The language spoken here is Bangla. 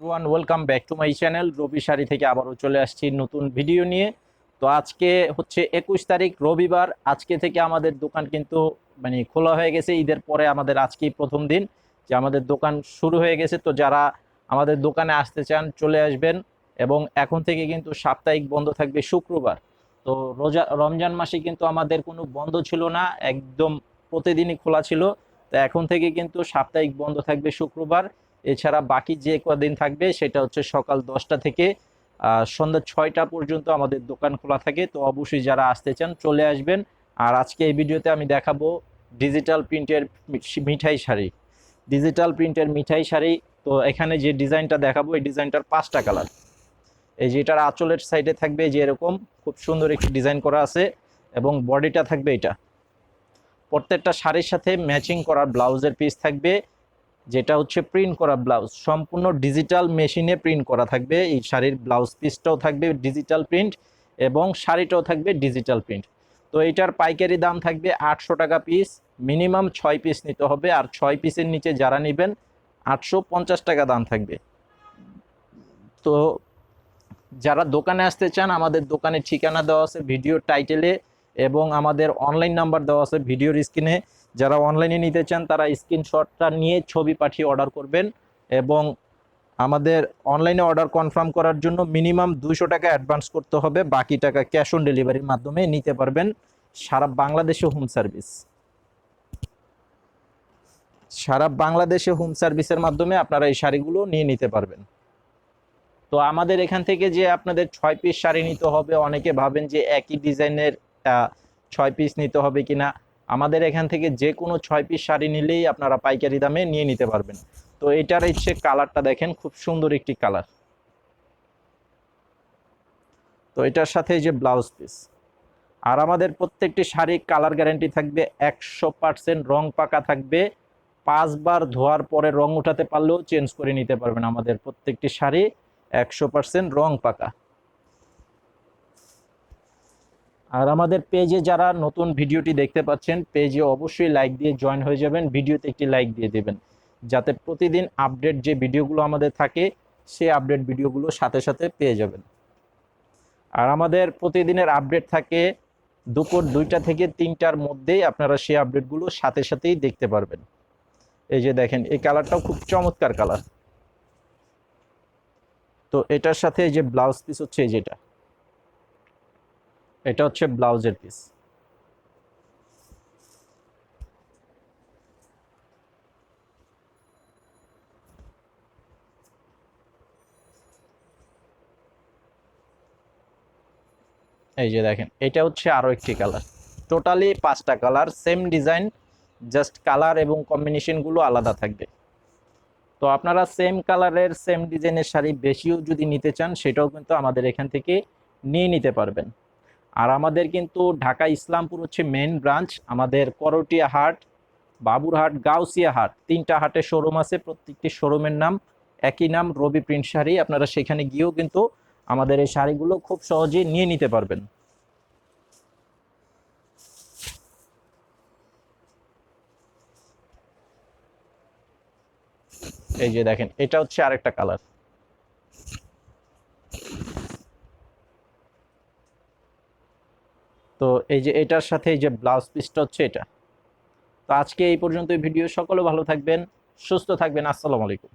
One welcome back to my channel Rabi sari থেকে আবারও চলে আসছি নতুন ভিডিও নিয়ে। তো আজকে হচ্ছে একুশ তারিখ, রবিবার। আজকে থেকে আমাদের দোকান কিন্তু মানে খোলা হয়ে গেছে। ঈদের পরে আমাদের আজকেই প্রথম দিন যে আমাদের দোকান শুরু হয়ে গেছে। তো যারা আমাদের দোকানে আসতে চান, চলে আসবেন। এবং এখন থেকে কিন্তু সাপ্তাহিক বন্ধ থাকবে শুক্রবার। তো রোজা, রমজান মাসে কিন্তু আমাদের কোনো বন্ধ ছিল না। একদম প্রতিদিনই খোলা ছিল। তো এখন থেকে কিন্তু সাপ্তাহিক বন্ধ থাকবে শুক্রবার। এছাড়া বাকি যে কদিন থাকবে সেটা হচ্ছে সকাল দশটা থেকে সন্ধ্যা ছয়টা পর্যন্ত আমাদের দোকান খোলা থাকে। তো অবশ্যই যারা আসতে চান চলে আসবেন। আর আজকে এই ভিডিওতে আমি দেখাবো ডিজিটাল প্রিন্টের মিঠাই শাড়ি। ডিজিটাল প্রিন্টের মিঠাই শাড়ি, তো এখানে যে ডিজাইনটা দেখাবো, এই ডিজাইনটার পাঁচটা কালার। এই যে এটার আঁচলের সাইডে থাকবে যে এরকম, খুব সুন্দর একটি ডিজাইন করা আছে এবং বডিটা থাকবে এটা। প্রত্যেকটা শাড়ির সাথে ম্যাচিং করা ব্লাউজের পিস থাকবে। যেটা হচ্ছে প্রিন্ট করা ব্লাউজ সম্পূর্ণ ডিজিটাল মেশিনে প্রিন্ট করা থাকবে। এই শাড়ির ব্লাউজ পিসটাও থাকবে ডিজিটাল প্রিন্ট এবং শাড়িটাও থাকবে ডিজিটাল প্রিন্ট তো এটার পাইকারি দাম থাকবে আটশো টাকা পিস মিনিমাম ছয় পিস নিতে হবে। আর ছয় পিসের নিচে যারা নেবেন, আটশো পঞ্চাশ টাকা দাম থাকবে। তো যারা দোকানে আসতে চান, আমাদের দোকানের ঠিকানা দেওয়া আছে। ভিডিও টাইটেলে এবং আমাদের অনলাইন নাম্বার দেওয়া আছে ভিডিওর স্ক্রিনে যারা অনলাইনে নিতে চান, তারা স্ক্রিনশটটা নিয়ে ছবি পাঠিয়ে অর্ডার করবেন এবং আমাদের অনলাইনে অর্ডার কনফার্ম করার জন্য মিনিমাম দুশো টাকা অ্যাডভান্স করতে হবে। বাকি টাকা ক্যাশ অন ডেলিভারির মাধ্যমে নিতে পারবেন সারা বাংলাদেশে হোম সার্ভিস সারা বাংলাদেশে হোম সার্ভিসের মাধ্যমে আপনারা এই শাড়িগুলো নিয়ে নিতে পারবেন। তো আমাদের এখান থেকে যে আপনাদের ছয় পিস শাড়ি নিতে হবে, অনেকে ভাবেন যে একই ডিজাইনের ছয় পিস নিতে হবে কিনা, আমাদের এখান থেকে যে কোনো ছয় পিস শাড়ি নিলেই আপনারা পাইকারি দামে নিয়ে নিতে পারবেন। তো এটার হচ্ছে কালারটা দেখেন, খুব সুন্দর একটি কালার। তো এটার সাথে যে ব্লাউজ পিস আর আমাদের প্রত্যেকটি শাড়ি কালার গ্যারেন্টি থাকবে একশো পার্সেন্ট রং পাকা থাকবে। পাঁচবার ধোয়ার পরে রং উঠাতে পারলেও চেঞ্জ করে নিতে পারবেন আমাদের প্রত্যেকটি শাড়ি, একশো পার্সেন্ট রং পাকা। আর আমাদের পেজে যারা নতুন ভিডিওটি দেখতে পাচ্ছেন, পেজে অবশ্যই লাইক দিয়ে জয়েন হয়ে যাবেন, ভিডিওতে একটি লাইক দিয়ে দেবেন। যাতে প্রতিদিন আপডেট যে ভিডিওগুলো আমাদের থাকে, সেই আপডেট ভিডিওগুলো সাথে সাথে পেয়ে যাবেন। আর আমাদের প্রতিদিনের আপডেট থাকে দুপুর দুইটা থেকে তিনটার মধ্যেই আপনারা সেই আপডেটগুলো সাথে সাথেই দেখতে পারবেন। এই যে দেখেন, এই কালারটাও খুব চমৎকার কালার। তো এটার সাথে যে ব্লাউজ পিস হচ্ছে, এই যেটা এটা হচ্ছে ব্লাউজের পিস এই যে দেখেন, এটা হচ্ছে আরও একটি কালার টোটালি পাঁচটা colour same design just colour এবং কম্বিনেশনগুলো আলাদা থাকবে। তো আপনারা সেম কালারের সেম ডিজাইনের শাড়ি বেশিও যদি নিতে চান, সেটাও কিন্তু আমাদের এখান থেকে নিয়ে নিতে পারবেন। আর আমাদের কিন্তু ঢাকা ইসলামপুর হচ্ছে মেন ব্রাঞ্চ আমাদের করটিয়া হাট, বাবুরহাট, গাউসিয়া হাট, তিনটা হাটের শোরুম আছে, প্রত্যেকটি শোরুমের নাম, একই নাম, রবি প্রিন্ট শাড়ি, আপনারা সেখানে গিয়েও কিন্তু আমাদের এই শাড়িগুলো খুব সহজেই নিয়ে নিতে পারবেন। এই যে দেখেন, এটা হচ্ছে আরেকটা কালার তো এই যে এটার সাথে এই যে ব্লাউজ পিসটা হচ্ছে এটা। তো আজকে এই পর্যন্ত ভিডিও। সকলে ভালো থাকবেন, সুস্থ থাকবেন। আসসালামু আলাইকুম।